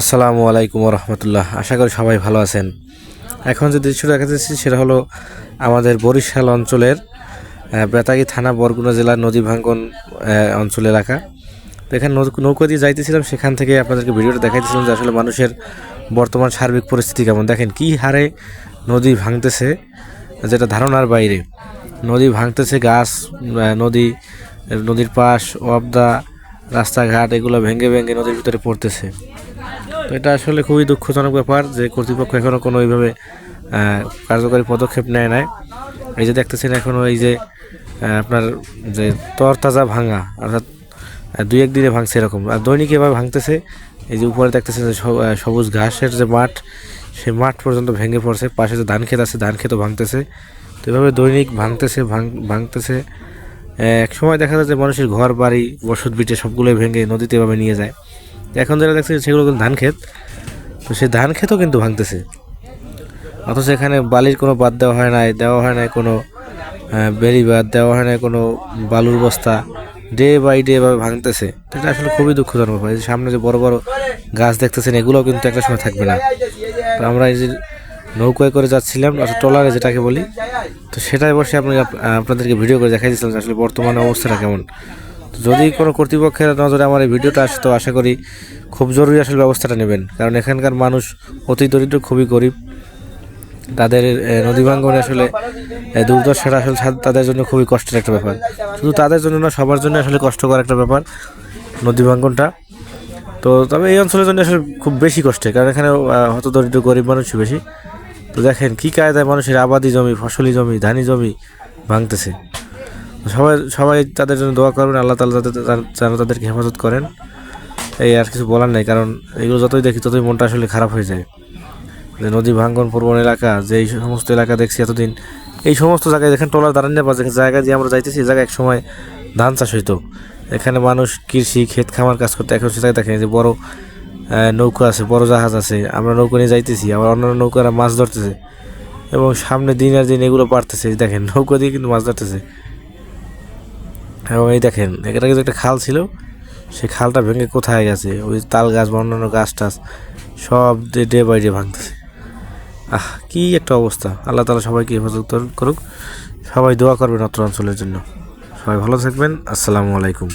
আসসালামু আলাইকুম রহমতুল্লাহ আশা করি সবাই ভালো আছেন। এখন যে দৃশ্যটা দেখা যাচ্ছে সেটা হলো আমাদের বরিশাল অঞ্চলের বেতাগী থানা, বরগুনা জেলার নদী ভাঙ্গন অঞ্চল এলাকা। তো এখানে নৌকা দিয়ে যাইতেছিলাম, সেখান থেকে আপনাদেরকে ভিডিওটা দেখাইতেছিলাম যে আসলে মানুষের বর্তমান সার্বিক পরিস্থিতি কেমন। দেখেন কি হারে নদী ভাঙতেছে, যেটা ধারণার বাইরে। নদী ভাঙতেছে, গাছ নদী, নদীর পাশ, অবদা, রাস্তাঘাট, এগুলো ভেঙে ভেঙে নদীর ভিতরে পড়তেছে। তো এটা আসলে খুবই দুঃখজনক ব্যাপার যে কর্তৃপক্ষ এখনও কোনো ওইভাবে কার্যকরী পদক্ষেপ নেয় নাই। এই যে দেখতেছেন এখনও এই যে আপনার যে তরতাজা ভাঙা, অর্থাৎ দুই একদিনে ভাঙছে এরকম। আর দৈনিক এভাবে ভাঙতেছে, এই যে উপরে দেখতেছেন যে সবুজ ঘাসের যে মাঠ সেই মাঠ পর্যন্ত ভেঙে পড়ছে, পাশে যে ধান ক্ষেত আছে ধান ক্ষেতও ভাঙতেছে। তো এভাবে দৈনিক ভাঙতেছে, ভাঙ, ভাঙতেছে। এক সময় দেখা যায় যে মানুষের ঘর বাড়ি বসত বিটে সবগুলোই ভেঙে নদীতে এভাবে নিয়ে যায়। এখন যেটা দেখছি সেগুলো কিন্তু ধান ক্ষেত। তো সেই ধান ক্ষেতও কিন্তু ভাঙতেছে। অথচ এখানে বালির কোনো বাদ দেওয়া হয় নাই, দেওয়া হয় নাই কোনো বেড়ি বাদ দেওয়া হয় নাই কোনো বালুর বস্তা। ডে বাই ডে এভাবে ভাঙতেছে। এটা আসলে খুবই দুঃখজনক ব্যাপার। যে সামনে যে বড় বড় গাছ দেখতেছেন, এগুলোও কিন্তু একটা সময় থাকবে না। তো আমরা এই যে নৌকায় করে যাচ্ছিলাম, অর্থাৎ ট্রলারে যেটাকে বলি, তো সেটাই বসে আপনি আপনাদেরকে ভিডিও করে দেখাই দিয়েছিলাম আসলে বর্তমানে অবস্থাটা কেমন। যদি কোনো কর্তৃপক্ষের নজরে আমার এই ভিডিওটা আসে, তো আশা করি খুব জরুরি আসলে ব্যবস্থাটা নেবেন। কারণ এখানকার মানুষ অতি দরিদ্র, খুবই গরিব। তাদের নদী ভাঙ্গনে আসলে দুর্দশাটা আসলে তাদের জন্য খুবই কষ্টের একটা ব্যাপার। শুধু তাদের জন্য না, সবার জন্য আসলে কষ্টকর একটা ব্যাপার নদী ভাঙ্গনটা। তো তবে এই অঞ্চলের জন্য আসলে খুব বেশি কষ্টের কারণ এখানে হত দরিদ্র, গরিব মানুষই বেশি। তো দেখেন কী কায়দায় মানুষের আবাদি জমি, ফসলি জমি, ধানি জমি ভাঙতেছে। সবাই সবাই তাদের জন্য দোয়া করবেন, আল্লাহ তালা তার- যেন তাদেরকে হেফাজত করেন। এই আর কিছু বলার নেই, কারণ এগুলো যতই দেখি, ততই মনটা আসলে খারাপ হয়ে যায়। যে নদী ভাঙ্গন প্রবণ এলাকা, যে এই সমস্ত এলাকা দেখছি এতদিন, এই সমস্ত জায়গায় যেখানে টলার দাঁড়ান বা যে জায়গা দিয়ে আমরা যাইতেছি, এই জায়গায় একসময় ধান চাষ হইতো। এখানে মানুষ কৃষি, ক্ষেত খামার কাজ করতে, এখন সেটাই দেখেন যে বড় নৌকা আছে, বড় জাহাজ আছে, আমরা নৌকা নিয়ে যাইতেছি, আবার অন্যান্য নৌকারা মাছ ধরতেছে। এবং সামনে দিন আর দিন এগুলো বাড়তেছে দেখেন, নৌকা দিয়ে কিন্তু মাছ ধরতেছে। এবং এই দেখেন, এখানে কিন্তু একটা খাল ছিল। সেই খালটা ভেঙে কোথায় গেছে? ওই তাল গাছ বা অন্যান্য গাছ টাছ সব ডে বাই ডে ভাঙতেছে। আহ, কি একটা অবস্থা। আল্লাহ তালা সবাইকে হেফাজত করুক। সবাই দোয়া করবেন অত্র অঞ্চলের জন্য। সবাই ভালো থাকবেন। আসসালামু আলাইকুম।